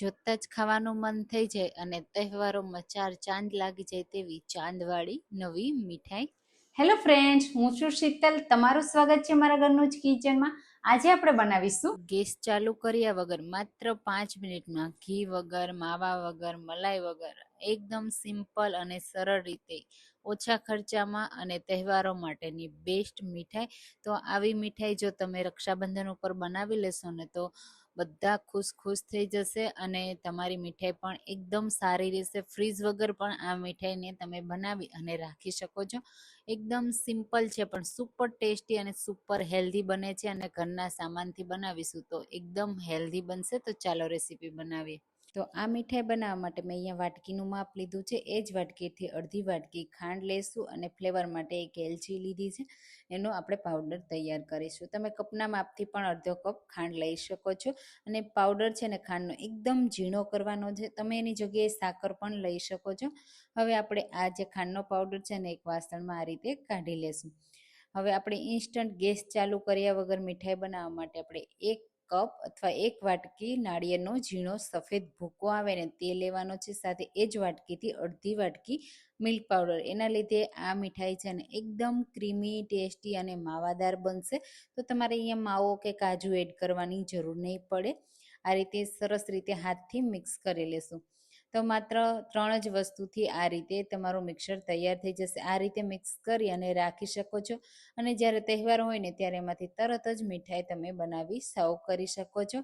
જોતાં જ ખાવાનું મન થઈ જાય અને તહેવારોમાં ચાર ચાંદ લાગી જાય તેવી ચાંદવાળી નવી મીઠાઈ. હેલો ફ્રેન્ડ્સ હું છું શીતલ. તમારું સ્વાગત છે મારા ઘરનું જ કિચનમાં. આજે આપણે બનાવીશું ગેસ ચાલુ કર્યા વગર માત્ર પાંચ મિનિટમાં ઘી વગર, માવા વગર, મલાઈ વગર, એકદમ સિમ્પલ અને સરળ રીતે, ઓછા ખર્ચામાં અને તહેવારો માટેની બેસ્ટ મીઠાઈ. તો આવી મીઠાઈ જો તમે રક્ષાબંધન ઉપર બનાવી લેશો ને તો બધા ખુશ ખુશ થઈ જશે અને તમારી મીઠાઈ પણ એકદમ સારી રહેશે. ફ્રીઝ વગર પણ આ મીઠાઈને તમે બનાવી અને રાખી શકો છો. એકદમ સિમ્પલ છે, પણ સુપર ટેસ્ટી અને સુપર હેલ્ધી બને છે અને ઘરના સામાનથી બનાવીશું તો એકદમ હેલ્ધી બનશે. તો ચાલો રેસીપી બનાવીએ. તો આ મીઠાઈ બનાવવા માટે મેં અહીંયા વાટકીનું માપ લીધું છે. એ જ વાટકીથી અડધી વાટકી ખાંડ લેશું અને ફ્લેવર માટે એક એલચી લીધી છે. એનો આપણે પાવડર તૈયાર કરીશું. તમે કપના માપથી પણ અડધો કપ ખાંડ લઈ શકો છો. અને પાવડર છે ને ખાંડનો એકદમ ઝીણો કરવાનો છે. તમે એની જગ્યાએ સાકર પણ લઈ શકો છો. હવે આપણે આ જે ખાંડનો પાવડર છે ને એક વાસણમાં આ રીતે કાઢી લેશું. હવે આપણે ઇન્સ્ટન્ટ ગેસ ચાલુ કર્યા વગર મીઠાઈ બનાવવા માટે આપણે એક કપ અથવા એક વાટકી નાળિયેરનો ઝીણો સફેદ ભૂકો આવે ને તે લેવાનો છે. સાથે એ જ વાટકીથી અડધી વાટકી મિલ્ક પાવડર. એના લીધે આ મીઠાઈ છે ને એકદમ ક્રીમી, ટેસ્ટી અને માવાદાર બનશે. તો તમારે અહીંયા માવો કે કાજુ એડ કરવાની જરૂર નહીં પડે. આ રીતે સરસ રીતે હાથથી મિક્સ કરી લેશું. તો માત્ર ત્રણ જ વસ્તુથી આ રીતે તમારું મિક્સર તૈયાર થઈ જશે. આ રીતે મિક્સ કરી અને રાખી શકો છો. અને જ્યારે તહેવાર હોય ને ત્યારે એમાંથી તરત જ મીઠાઈ તમે બનાવી સર્વ કરી શકો છો.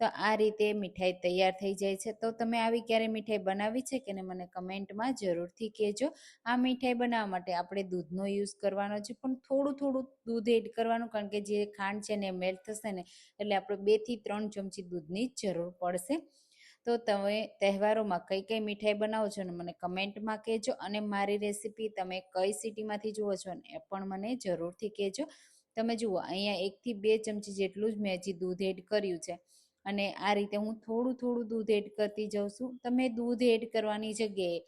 તો આ રીતે મીઠાઈ તૈયાર થઈ જાય છે. તો તમે આવી ક્યારે મીઠાઈ બનાવી છે કે ને મને કમેન્ટમાં જરૂરથી કહેજો. આ મીઠાઈ બનાવવા માટે આપણે દૂધનો યુઝ કરવાનો છે. પણ થોડું થોડું દૂધ એડ કરવાનું કારણ કે જે ખાંડ છે ને મેલ્ટ થશે ને એટલે આપણે બેથી ત્રણ ચમચી દૂધની જરૂર પડશે. તો તમે તહેવારોમાં કઈ કઈ મીઠાઈ બનાવો છો? ને મને કમેન્ટમાં કહેજો. અને મારી રેસીપી તમે કઈ સિટીમાંથી જુઓ છો ને એ પણ મને જરૂરથી કહેજો. તમે જુઓ, અહીંયા એકથી બે ચમચી જેટલું જ મેં હજી દૂધ એડ કર્યું છે. અને આ રીતે હું થોડું થોડું દૂધ એડ કરતી જાઉં છું. તમે દૂધ એડ કરવાની જગ્યાએ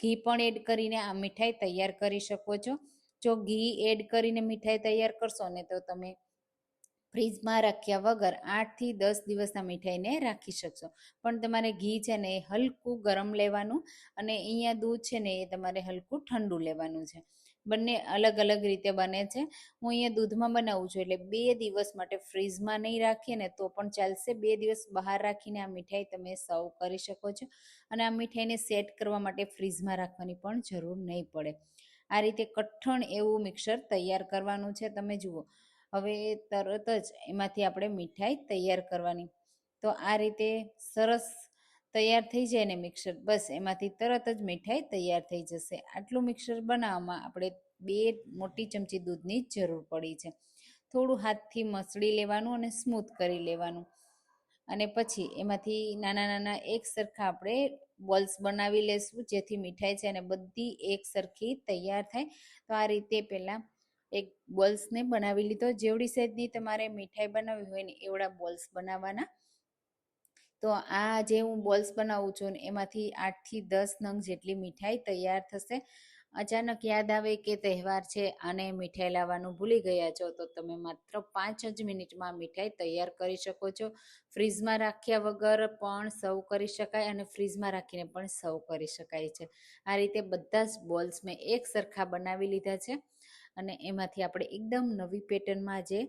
ઘી પણ એડ કરીને આ મીઠાઈ તૈયાર કરી શકો છો. જો ઘી એડ કરીને મીઠાઈ તૈયાર કરશો ને તો તમે ફ્રીજમાં રાખ્યા વગર આઠથી દસ દિવસ આ મીઠાઈને રાખી શકશો. પણ તમારે ઘી છે ને એ હલકું ગરમ લેવાનું અને અહીંયા દૂધ છે ને એ તમારે હલકું ઠંડુ લેવાનું છે. બંને અલગ અલગ રીતે બને છે. હું અહીંયા દૂધમાં બનાવું છું એટલે બે દિવસ માટે ફ્રીજમાં નહીં રાખીએ ને તો પણ ચાલશે. બે દિવસ બહાર રાખીને આ મીઠાઈ તમે સર્વ કરી શકો છો. અને આ મીઠાઈને સેટ કરવા માટે ફ્રીજમાં રાખવાની પણ જરૂર નહીં પડે. આ રીતે કઠણ એવું મિક્સર તૈયાર કરવાનું છે. તમે જુઓ હવે તરત જ એમાંથી આપણે મીઠાઈ તૈયાર કરવાની. તો આ રીતે સરસ તૈયાર થઈ જાય ને મિક્સર, બસ એમાંથી તરત જ મીઠાઈ તૈયાર થઈ જશે. આટલું મિક્સર બનાવવામાં આપણે બે મોટી ચમચી દૂધની જરૂર પડી છે. થોડું હાથથી મસળી લેવાનું અને સ્મૂથ કરી લેવાનું. અને પછી એમાંથી નાના નાના એક સરખા આપણે બોલ્સ બનાવી લેશું, જેથી મીઠાઈ છે અને બધી એક સરખી તૈયાર થાય. તો આ રીતે પહેલાં એક બોલ્સને બનાવી લીધો જેવડી સાઈઝની તમારે મીઠાઈ બનાવવી હોય ને એવડા બોલ્સ બનાવવાના તો આ જે હું બોલ્સ બનાવું છું ને એમાંથી આઠથી દસ નંગ જેટલી મીઠાઈ તૈયાર થશે. અચાનક યાદ આવે કે તહેવાર છે અને મીઠાઈ લાવવાનું ભૂલી ગયા છો, તો તમે માત્ર પાંચ જ મિનિટમાં મીઠાઈ તૈયાર કરી શકો છો. ફ્રીઝમાં રાખ્યા વગર પણ સર્વ કરી શકાય અને ફ્રીઝમાં રાખીને પણ સર્વ કરી શકાય છે. આ રીતે બધા જ બોલ્સ મેં એક સરખા બનાવી લીધા છે. અને એમાંથી આપણે એકદમ નવી પેટર્નમાં જે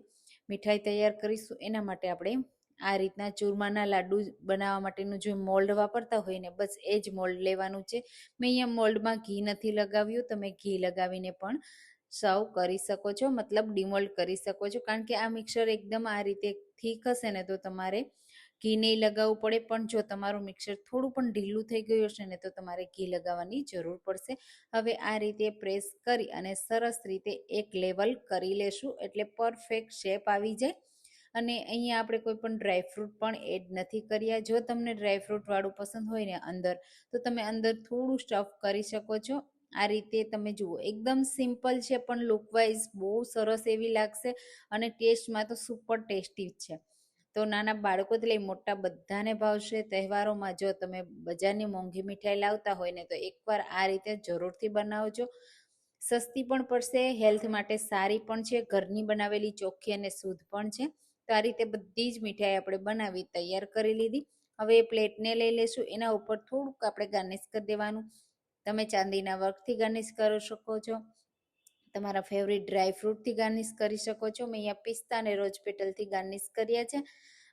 મીઠાઈ તૈયાર કરીશું, એના માટે આપણે આ રીતના ચૂરમાના લાડુ બનાવવા માટેનું જે મોલ્ડ વાપરતા હોય ને, બસ એ જ મોલ્ડ લેવાનું છે. મેં અહીંયા મોલ્ડમાં ઘી નથી લગાવ્યું, તમે ઘી લગાવીને પણ સર્વ કરી શકો છો, મતલબ ડિમોલ્ડ કરી શકો છો. કારણ કે આ મિક્સર એકદમ આ રીતે થીક હશે ને, તો તમારે ઘી નહીં લગાવવું પડે, પણ જો તમારું મિક્સર થોડું પણ ઢીલું થઈ ગયું હશે ને તો તમારે ઘી લગાવવાની જરૂર પડશે. હવે આ રીતે પ્રેસ કરી અને સરસ રીતે એક લેવલ કરી લેશું એટલે પરફેક્ટ શેપ આવી જાય. અને અહીંયા આપણે કોઈ પણ ડ્રાયફ્રૂટ પણ એડ નથી કર્યા. જો તમને ડ્રાયફ્રૂટવાળું પસંદ હોય ને અંદર, તો તમે અંદર થોડું સ્ટફ કરી શકો છો. આ રીતે તમે જુઓ, એકદમ સિમ્પલ છે, પણ લુકવાઇઝ બહુ સરસ એવી લાગશે અને ટેસ્ટમાં તો સુપર ટેસ્ટી છે. તો નાના બાળકોથી લઈ મોટા બધાને ભાવશે તહેવારોમાં જો તમે બજારની મોંઘી મીઠાઈ લાવતા હોય ને તો એકવાર આ રીતે જરૂરથી બનાવજો. સસ્તી પણ પડશે, હેલ્થ માટે સારી પણ છે, ઘરની બનાવેલી ચોખ્ખી અને શુદ્ધ પણ છે. તો આ રીતે બધી જ મીઠાઈ આપણે બનાવી, તૈયાર કરી લીધી. હવે એ પ્લેટને લઈ લેશું, એના ઉપર થોડુંક આપણે ગાર્નિશ કરી દેવાનું. તમે ચાંદીના વર્કથી ગાર્નિશ કરી શકો છો. તમારા ફેવરિટ ડ્રાય ફ્રૂટથી ગાર્નિશ કરી શકો છો. મેં અહીંયા પિસ્તા અને રોજ પેટલથી ગાર્નિશ કર્યા છે.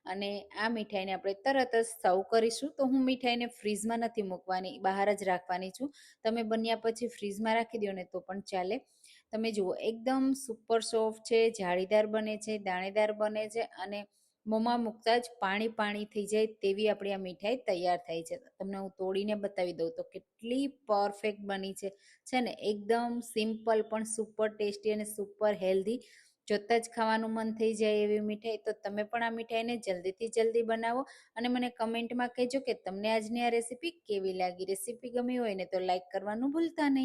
અને આ મીઠાઈને આપણે તરત જ સર્વ કરીશું. તો હું મીઠાઈને ફ્રીઝમાં નથી મૂકવાની, બહાર જ રાખવાની છું. તમે બન્યા પછી ફ્રીઝમાં રાખી દો ને તો પણ ચાલે. તમે જુઓ, એકદમ સુપર સોફ્ટ છે, જાળીદાર બને છે, દાણેદાર બને છે અને મોંમાં મૂકતા જ પાણી પાણી થઈ જાય તેવી આપણી આ મીઠાઈ તૈયાર થાય છે. તમને હું તોડીને બતાવી દઉં તો કેટલી પરફેક્ટ બની છે. છે ને? એકદમ સિમ્પલ પણ સુપર ટેસ્ટી અને સુપર હેલ્ધી જોતાં જ ખાવાનું મન થઈ જાય એવી મીઠાઈ. તો તમે પણ આ મીઠાઈને જલ્દીથી જલ્દી બનાવો અને મને કમેન્ટમાં કહેજો કે તમને આજની આ રેસીપી કેવી લાગી? રેસીપી ગમી હોય ને તો લાઇક કરવાનું ભૂલતા નહીં.